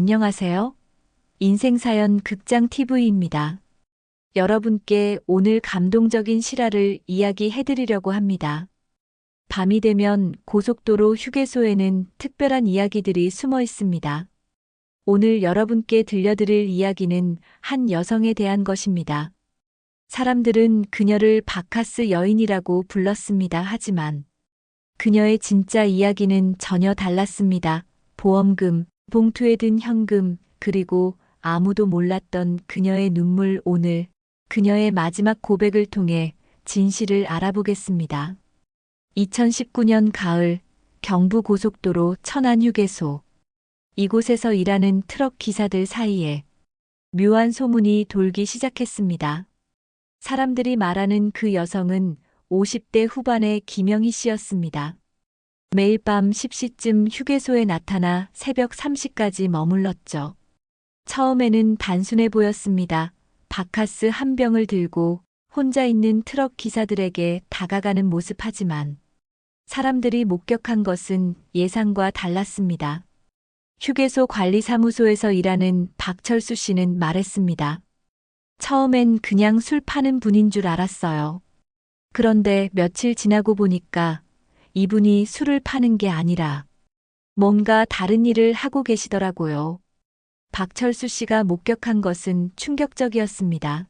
안녕하세요. 인생사연 극장 TV입니다. 여러분께 오늘 감동적인 실화를 이야기해드리려고 합니다. 밤이 되면 고속도로 휴게소에는 특별한 이야기들이 숨어 있습니다. 오늘 여러분께 들려드릴 이야기는 한 여성에 대한 것입니다. 사람들은 그녀를 바카스 여인이라고 불렀습니다. 하지만 그녀의 진짜 이야기는 전혀 달랐습니다. 보험금, 봉투에 든 현금, 그리고 아무도 몰랐던 그녀의 눈물 오늘 그녀의 마지막 고백을 통해 진실을 알아보겠습니다. 2019년 가을 경부 고속도로 천안 휴게소 이곳에서 일하는 트럭 기사들 사이에 묘한 소문이 돌기 시작했습니다. 사람들이 말하는 그 여성은 50대 후반의 김영희 씨였습니다. 매일 밤 10시쯤 휴게소에 나타나 새벽 3시까지 머물렀죠. 처음에는 단순해 보였습니다. 바카스 한 병을 들고 혼자 있는 트럭 기사들에게 다가가는 모습 하지만 사람들이 목격한 것은 예상과 달랐습니다. 휴게소 관리사무소에서 일하는 박철수 씨는 말했습니다. 처음엔 그냥 술 파는 분인 줄 알았어요. 그런데 며칠 지나고 보니까 이분이 술을 파는 게 아니라 뭔가 다른 일을 하고 계시더라고요. 박철수 씨가 목격한 것은 충격적이었습니다.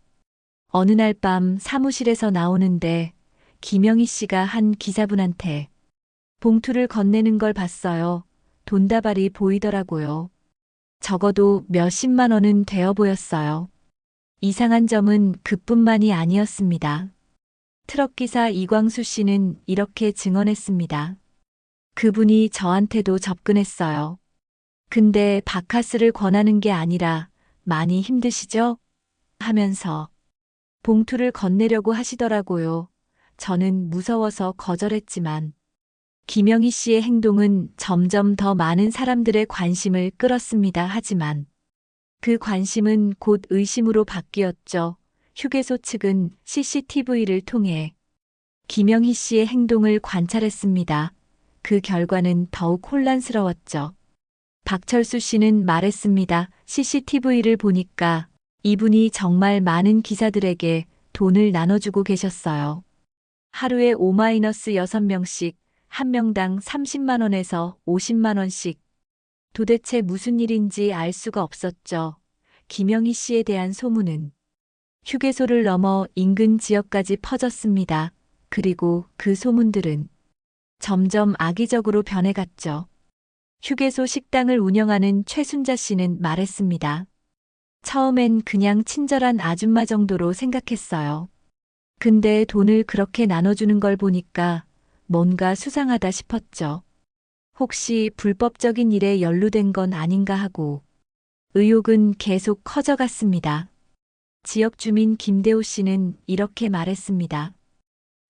어느 날 밤 사무실에서 나오는데 김영희 씨가 한 기사분한테 봉투를 건네는 걸 봤어요. 돈다발이 보이더라고요. 적어도 몇십만 원은 되어 보였어요. 이상한 점은 그뿐만이 아니었습니다. 트럭 기사 이광수 씨는 이렇게 증언했습니다. 그분이 저한테도 접근했어요. 근데 바카스를 권하는 게 아니라 많이 힘드시죠? 하면서 봉투를 건네려고 하시더라고요. 저는 무서워서 거절했지만 김영희 씨의 행동은 점점 더 많은 사람들의 관심을 끌었습니다. 하지만 그 관심은 곧 의심으로 바뀌었죠. 휴게소 측은 CCTV를 통해 김영희 씨의 행동을 관찰했습니다. 그 결과는 더욱 혼란스러웠죠. 박철수 씨는 말했습니다. CCTV를 보니까 이분이 정말 많은 기사들에게 돈을 나눠주고 계셨어요. 하루에 5-6명씩 한 명당 30만 원에서 50만 원씩. 도대체 무슨 일인지 알 수가 없었죠. 김영희 씨에 대한 소문은 휴게소를 넘어 인근 지역까지 퍼졌습니다. 그리고 그 소문들은 점점 악의적으로 변해갔죠. 휴게소 식당을 운영하는 최순자 씨는 말했습니다. 처음엔 그냥 친절한 아줌마 정도로 생각했어요. 근데 돈을 그렇게 나눠주는 걸 보니까 뭔가 수상하다 싶었죠. 혹시 불법적인 일에 연루된 건 아닌가 하고 의혹은 계속 커져갔습니다. 지역 주민 김대호 씨는 이렇게 말했습니다.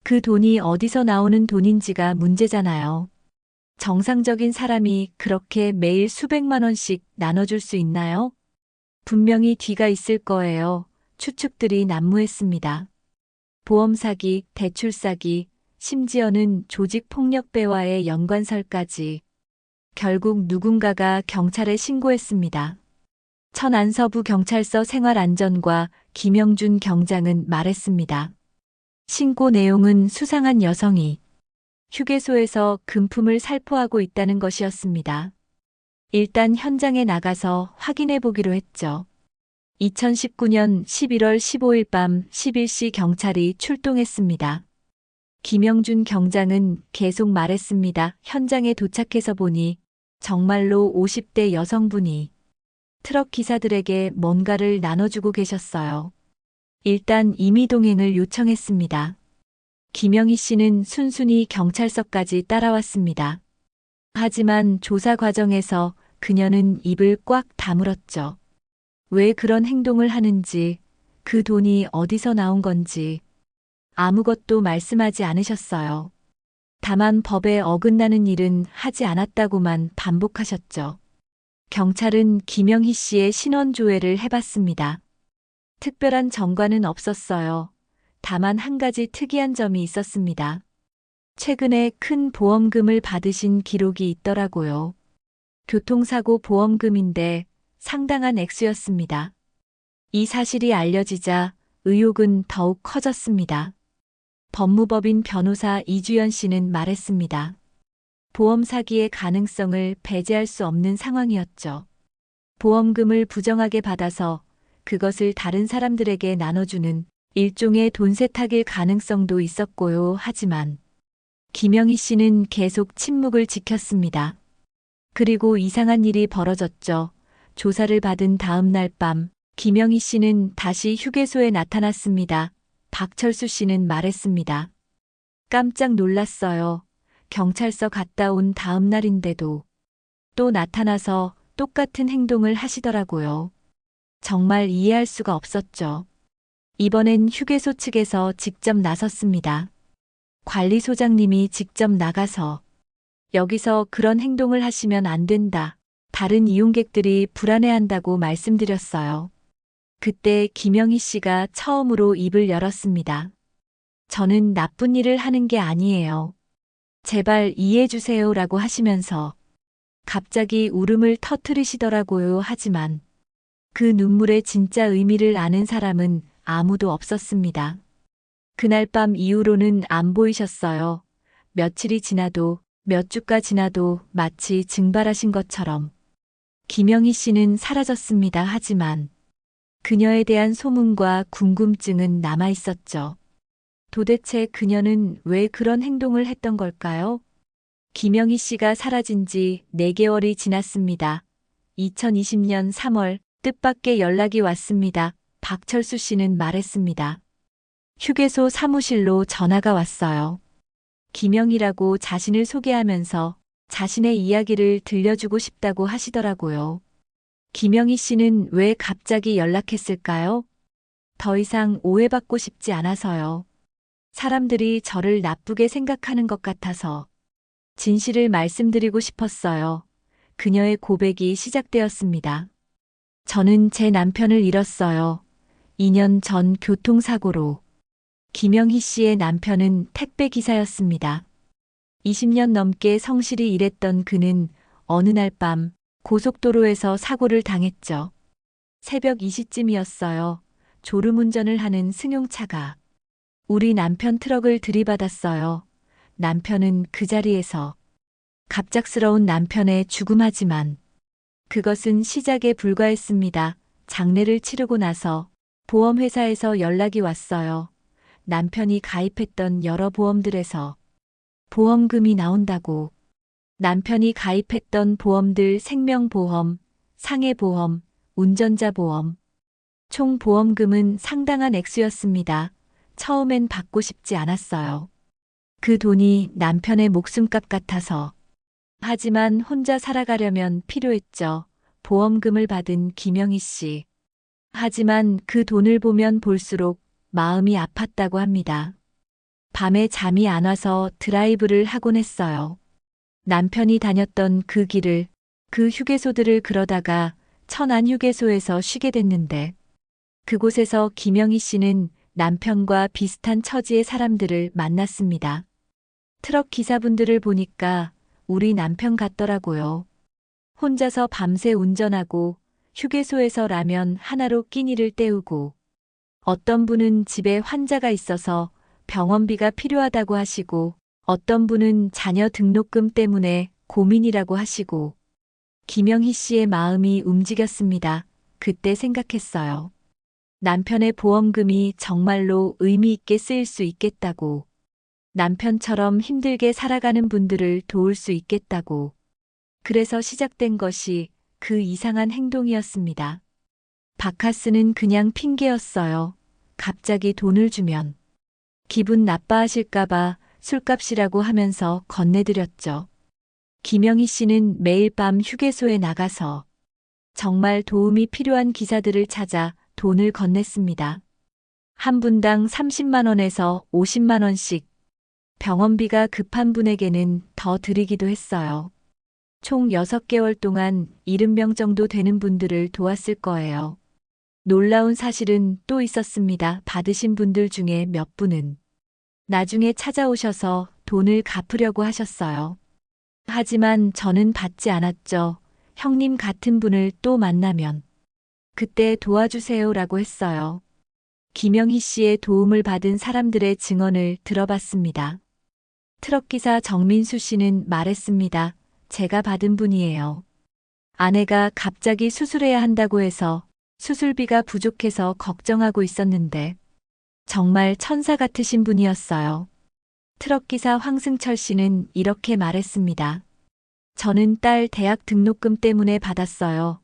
그 돈이 어디서 나오는 돈인지가 문제잖아요. 정상적인 사람이 그렇게 매일 수백만 원씩 나눠줄 수 있나요? 분명히 뒤가 있을 거예요. 추측들이 난무했습니다. 보험 사기, 대출 사기, 심지어는 조직 폭력배와의 연관설까지. 결국 누군가가 경찰에 신고했습니다. 천안서부 경찰서 생활안전과 김영준 경장은 말했습니다. 신고 내용은 수상한 여성이 휴게소에서 금품을 살포하고 있다는 것이었습니다. 일단 현장에 나가서 확인해 보기로 했죠. 2019년 11월 15일 밤 11시 경찰이 출동했습니다. 김영준 경장은 계속 말했습니다. 현장에 도착해서 보니 정말로 50대 여성분이 트럭 기사들에게 뭔가를 나눠주고 계셨어요. 일단 임의 동행을 요청했습니다. 김영희 씨는 순순히 경찰서까지 따라왔습니다. 하지만 조사 과정에서 그녀는 입을 꽉 다물었죠. 왜 그런 행동을 하는지, 그 돈이 어디서 나온 건지 아무것도 말씀하지 않으셨어요. 다만 법에 어긋나는 일은 하지 않았다고만 반복하셨죠. 경찰은 김영희 씨의 신원 조회를 해봤습니다. 특별한 정과는 없었어요. 다만 한 가지 특이한 점이 있었습니다. 최근에 큰 보험금을 받으신 기록이 있더라고요. 교통사고 보험금인데 상당한 액수였습니다. 이 사실이 알려지자 의혹은 더욱 커졌습니다. 법무법인 변호사 이주연 씨는 말했습니다. 보험 사기의 가능성을 배제할 수 없는 상황이었죠. 보험금을 부정하게 받아서 그것을 다른 사람들에게 나눠주는 일종의 돈 세탁일 가능성도 있었고요. 하지만 김영희 씨는 계속 침묵을 지켰습니다. 그리고 이상한 일이 벌어졌죠. 조사를 받은 다음 날 밤, 김영희 씨는 다시 휴게소에 나타났습니다. 박철수 씨는 말했습니다. 깜짝 놀랐어요. 경찰서 갔다 온 다음 날인데도 또 나타나서 똑같은 행동을 하시더라고요. 정말 이해할 수가 없었죠. 이번엔 휴게소 측에서 직접 나섰습니다. 관리소장님이 직접 나가서 여기서 그런 행동을 하시면 안 된다. 다른 이용객들이 불안해한다고 말씀드렸어요. 그때 김영희 씨가 처음으로 입을 열었습니다. 저는 나쁜 일을 하는 게 아니에요. 제발 이해해 주세요 라고 하시면서 갑자기 울음을 터트리시더라고요. 하지만 그 눈물의 진짜 의미를 아는 사람은 아무도 없었습니다. 그날 밤 이후로는 안 보이셨어요. 며칠이 지나도 몇 주가 지나도 마치 증발하신 것처럼 김영희 씨는 사라졌습니다. 하지만 그녀에 대한 소문과 궁금증은 남아 있었죠. 도대체 그녀는 왜 그런 행동을 했던 걸까요? 김영희 씨가 사라진 지 4개월이 지났습니다. 2020년 3월 뜻밖의 연락이 왔습니다. 박철수 씨는 말했습니다. 휴게소 사무실로 전화가 왔어요. 김영희라고 자신을 소개하면서 자신의 이야기를 들려주고 싶다고 하시더라고요. 김영희 씨는 왜 갑자기 연락했을까요? 더 이상 오해받고 싶지 않아서요. 사람들이 저를 나쁘게 생각하는 것 같아서 진실을 말씀드리고 싶었어요. 그녀의 고백이 시작되었습니다. 저는 제 남편을 잃었어요. 2년 전 교통사고로. 김영희 씨의 남편은 택배 기사였습니다. 20년 넘게 성실히 일했던 그는 어느 날 밤 고속도로에서 사고를 당했죠. 새벽 2시쯤이었어요. 졸음운전을 하는 승용차가 우리 남편 트럭을 들이받았어요. 남편은 그 자리에서 갑작스러운 남편의 죽음하지만 그것은 시작에 불과했습니다. 장례를 치르고 나서 보험회사에서 연락이 왔어요. 남편이 가입했던 여러 보험들에서 보험금이 나온다고. 남편이 가입했던 보험들 생명보험, 상해보험, 운전자보험. 총 보험금은 상당한 액수였습니다. 처음엔 받고 싶지 않았어요. 그 돈이 남편의 목숨값 같아서. 하지만 혼자 살아가려면 필요했죠. 보험금을 받은 김영희 씨. 하지만 그 돈을 보면 볼수록 마음이 아팠다고 합니다. 밤에 잠이 안 와서 드라이브를 하곤 했어요. 남편이 다녔던 그 길을, 그 휴게소들을 그러다가 천안 휴게소에서 쉬게 됐는데, 그곳에서 김영희 씨는 남편과 비슷한 처지의 사람들을 만났습니다. 트럭 기사분들을 보니까 우리 남편 같더라고요. 혼자서 밤새 운전하고 휴게소에서 라면 하나로 끼니를 때우고 어떤 분은 집에 환자가 있어서 병원비가 필요하다고 하시고 어떤 분은 자녀 등록금 때문에 고민이라고 하시고 김영희 씨의 마음이 움직였습니다. 그때 생각했어요. 남편의 보험금이 정말로 의미 있게 쓰일 수 있겠다고. 남편처럼 힘들게 살아가는 분들을 도울 수 있겠다고. 그래서 시작된 것이 그 이상한 행동이었습니다. 바카스는 그냥 핑계였어요. 갑자기 돈을 주면 기분 나빠하실까봐 술값이라고 하면서 건네드렸죠. 김영희 씨는 매일 밤 휴게소에 나가서 정말 도움이 필요한 기사들을 찾아 돈을 건넸습니다. 한 분당 30만 원에서 50만 원씩 병원비가 급한 분에게는 더 드리기도 했어요. 총 6개월 동안 70명 정도 되는 분들을 도왔을 거예요. 놀라운 사실은 또 있었습니다. 받으신 분들 중에 몇 분은 나중에 찾아오셔서 돈을 갚으려고 하셨어요. 하지만 저는 받지 않았죠. 형님 같은 분을 또 만나면 그때 도와주세요라고 했어요. 김영희 씨의 도움을 받은 사람들의 증언을 들어봤습니다. 트럭기사 정민수 씨는 말했습니다. 제가 받은 분이에요. 아내가 갑자기 수술해야 한다고 해서 수술비가 부족해서 걱정하고 있었는데 정말 천사 같으신 분이었어요. 트럭기사 황승철 씨는 이렇게 말했습니다. 저는 딸 대학 등록금 때문에 받았어요.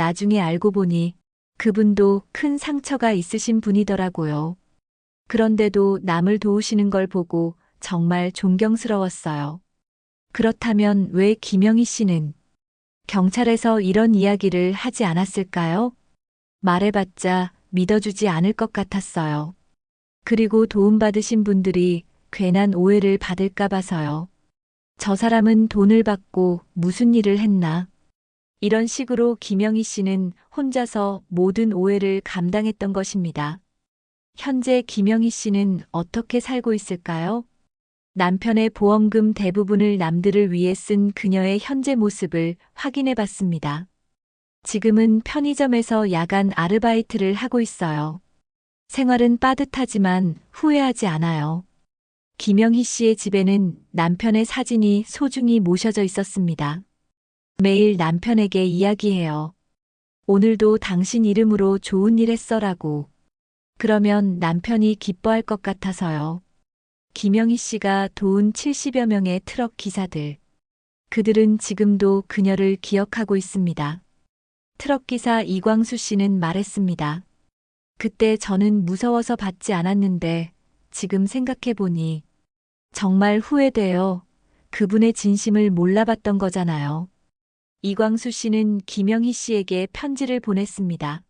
나중에 알고 보니 그분도 큰 상처가 있으신 분이더라고요. 그런데도 남을 도우시는 걸 보고 정말 존경스러웠어요. 그렇다면 왜 김영희 씨는 경찰에서 이런 이야기를 하지 않았을까요? 말해봤자 믿어주지 않을 것 같았어요. 그리고 도움받으신 분들이 괜한 오해를 받을까 봐서요. 저 사람은 돈을 받고 무슨 일을 했나? 이런 식으로 김영희 씨는 혼자서 모든 오해를 감당했던 것입니다. 현재 김영희 씨는 어떻게 살고 있을까요? 남편의 보험금 대부분을 남들을 위해 쓴 그녀의 현재 모습을 확인해 봤습니다. 지금은 편의점에서 야간 아르바이트를 하고 있어요. 생활은 빠듯하지만 후회하지 않아요. 김영희 씨의 집에는 남편의 사진이 소중히 모셔져 있었습니다. 매일 남편에게 이야기해요. 오늘도 당신 이름으로 좋은 일 했어라고. 그러면 남편이 기뻐할 것 같아서요. 김영희 씨가 도운 70여 명의 트럭 기사들. 그들은 지금도 그녀를 기억하고 있습니다. 트럭 기사 이광수 씨는 말했습니다. 그때 저는 무서워서 받지 않았는데 지금 생각해 보니 정말 후회돼요. 그분의 진심을 몰라봤던 거잖아요. 이광수 씨는 김영희 씨에게 편지를 보냈습니다.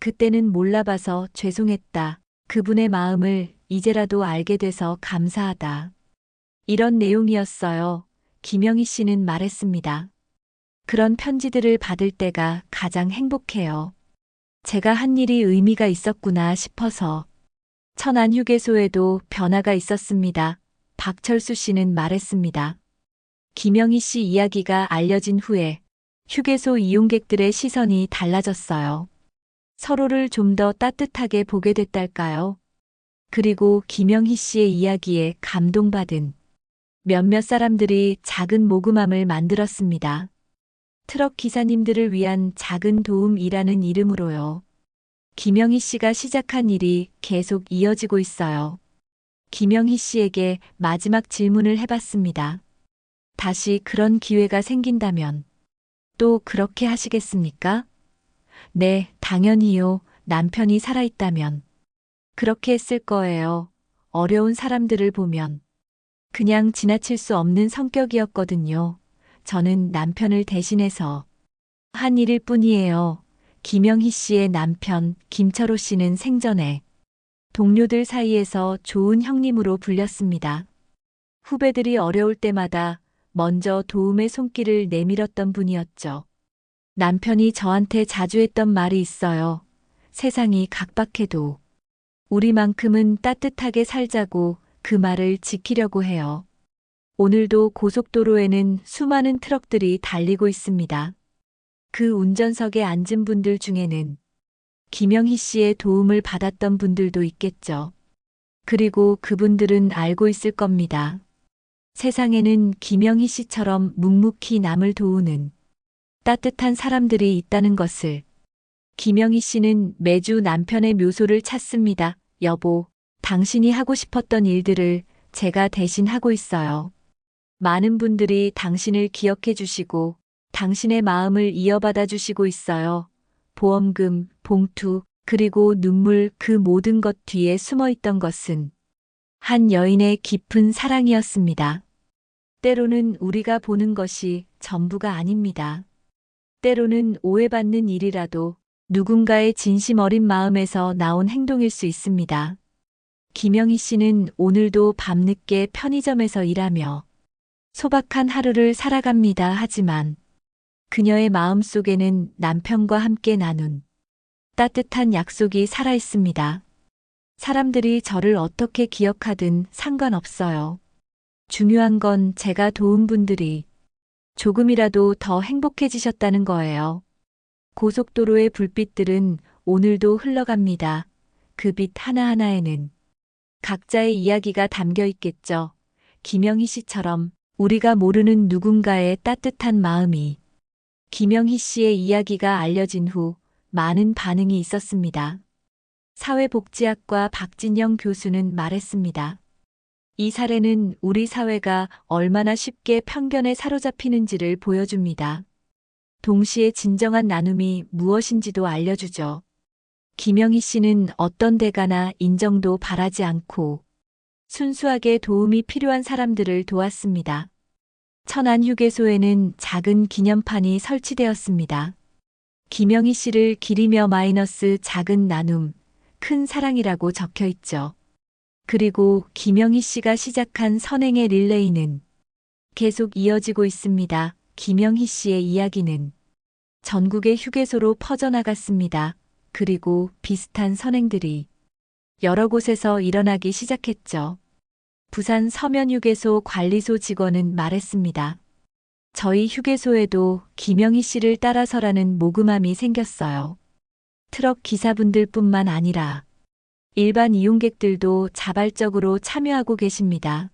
그때는 몰라봐서 죄송했다. 그분의 마음을 이제라도 알게 돼서 감사하다. 이런 내용이었어요. 김영희 씨는 말했습니다. 그런 편지들을 받을 때가 가장 행복해요. 제가 한 일이 의미가 있었구나 싶어서. 천안 휴게소에도 변화가 있었습니다. 박철수 씨는 말했습니다. 김영희 씨 이야기가 알려진 후에 휴게소 이용객들의 시선이 달라졌어요. 서로를 좀 더 따뜻하게 보게 됐달까요? 그리고 김영희 씨의 이야기에 감동받은 몇몇 사람들이 작은 모금함을 만들었습니다. 트럭 기사님들을 위한 작은 도움이라는 이름으로요. 김영희 씨가 시작한 일이 계속 이어지고 있어요. 김영희 씨에게 마지막 질문을 해봤습니다. 다시 그런 기회가 생긴다면 또 그렇게 하시겠습니까? 네, 당연히요. 남편이 살아있다면. 그렇게 했을 거예요. 어려운 사람들을 보면. 그냥 지나칠 수 없는 성격이었거든요. 저는 남편을 대신해서 한 일일 뿐이에요. 김영희 씨의 남편 김철호 씨는 생전에 동료들 사이에서 좋은 형님으로 불렸습니다. 후배들이 어려울 때마다 먼저 도움의 손길을 내밀었던 분이었죠. 남편이 저한테 자주 했던 말이 있어요. 세상이 각박해도 우리만큼은 따뜻하게 살자고 그 말을 지키려고 해요. 오늘도 고속도로에는 수많은 트럭들이 달리고 있습니다. 그 운전석에 앉은 분들 중에는 김영희 씨의 도움을 받았던 분들도 있겠죠. 그리고 그분들은 알고 있을 겁니다. 세상에는 김영희 씨처럼 묵묵히 남을 도우는 따뜻한 사람들이 있다는 것을. 김영희 씨는 매주 남편의 묘소를 찾습니다. 여보, 당신이 하고 싶었던 일들을 제가 대신 하고 있어요. 많은 분들이 당신을 기억해 주시고 당신의 마음을 이어받아 주시고 있어요. 보험금, 봉투, 그리고 눈물 그 모든 것 뒤에 숨어 있던 것은 한 여인의 깊은 사랑이었습니다. 때로는 우리가 보는 것이 전부가 아닙니다. 때로는 오해받는 일이라도 누군가의 진심 어린 마음에서 나온 행동일 수 있습니다. 김영희 씨는 오늘도 밤늦게 편의점에서 일하며 소박한 하루를 살아갑니다. 하지만 그녀의 마음 속에는 남편과 함께 나눈 따뜻한 약속이 살아 있습니다. 사람들이 저를 어떻게 기억하든 상관없어요. 중요한 건 제가 도운 분들이 조금이라도 더 행복해지셨다는 거예요. 고속도로의 불빛들은 오늘도 흘러갑니다. 그 빛 하나하나에는 각자의 이야기가 담겨 있겠죠. 김영희 씨처럼 우리가 모르는 누군가의 따뜻한 마음이 김영희 씨의 이야기가 알려진 후 많은 반응이 있었습니다. 사회복지학과 박진영 교수는 말했습니다. 이 사례는 우리 사회가 얼마나 쉽게 편견에 사로잡히는지를 보여줍니다. 동시에 진정한 나눔이 무엇인지도 알려주죠. 김영희 씨는 어떤 대가나 인정도 바라지 않고 순수하게 도움이 필요한 사람들을 도왔습니다. 천안 휴게소에는 작은 기념판이 설치되었습니다. 김영희 씨를 기리며 마이너스 작은 나눔, 큰 사랑이라고 적혀 있죠. 그리고 김영희 씨가 시작한 선행의 릴레이는 계속 이어지고 있습니다. 김영희 씨의 이야기는 전국의 휴게소로 퍼져나갔습니다. 그리고 비슷한 선행들이 여러 곳에서 일어나기 시작했죠. 부산 서면휴게소 관리소 직원은 말했습니다. 저희 휴게소에도 김영희 씨를 따라서라는 모금함이 생겼어요. 트럭 기사분들 뿐만 아니라 일반 이용객들도 자발적으로 참여하고 계십니다.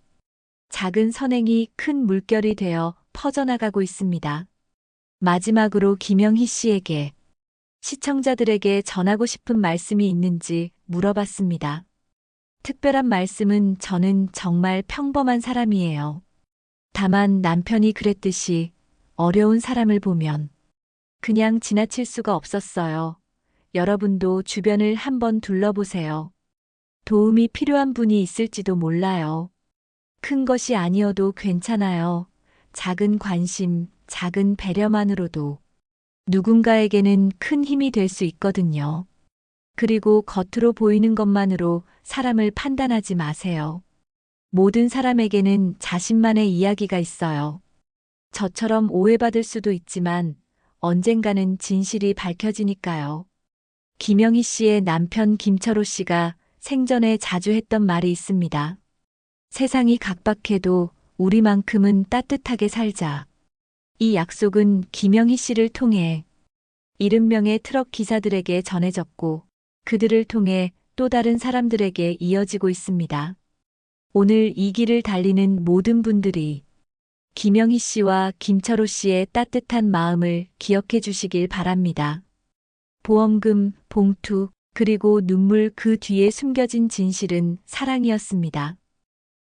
작은 선행이 큰 물결이 되어 퍼져나가고 있습니다. 마지막으로 김영희 씨에게 시청자들에게 전하고 싶은 말씀이 있는지 물어봤습니다. 특별한 말씀은 저는 정말 평범한 사람이에요. 다만 남편이 그랬듯이 어려운 사람을 보면 그냥 지나칠 수가 없었어요. 여러분도 주변을 한번 둘러보세요. 도움이 필요한 분이 있을지도 몰라요. 큰 것이 아니어도 괜찮아요. 작은 관심, 작은 배려만으로도 누군가에게는 큰 힘이 될 수 있거든요. 그리고 겉으로 보이는 것만으로 사람을 판단하지 마세요. 모든 사람에게는 자신만의 이야기가 있어요. 저처럼 오해받을 수도 있지만 언젠가는 진실이 밝혀지니까요. 김영희 씨의 남편 김철호 씨가 생전에 자주 했던 말이 있습니다. 세상이 각박해도 우리만큼은 따뜻하게 살자. 이 약속은 김영희 씨를 통해 70명의 트럭 기사들에게 전해졌고 그들을 통해 또 다른 사람들에게 이어지고 있습니다. 오늘 이 길을 달리는 모든 분들이 김영희 씨와 김철호 씨의 따뜻한 마음을 기억해 주시길 바랍니다. 보험금, 봉투, 그리고 눈물 그 뒤에 숨겨진 진실은 사랑이었습니다.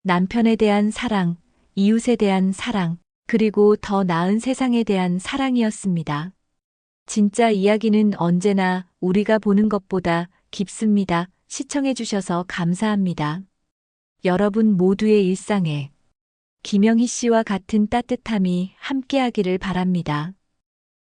남편에 대한 사랑, 이웃에 대한 사랑, 그리고 더 나은 세상에 대한 사랑이었습니다. 진짜 이야기는 언제나 우리가 보는 것보다 깊습니다. 시청해주셔서 감사합니다. 여러분 모두의 일상에 김영희 씨와 같은 따뜻함이 함께하기를 바랍니다.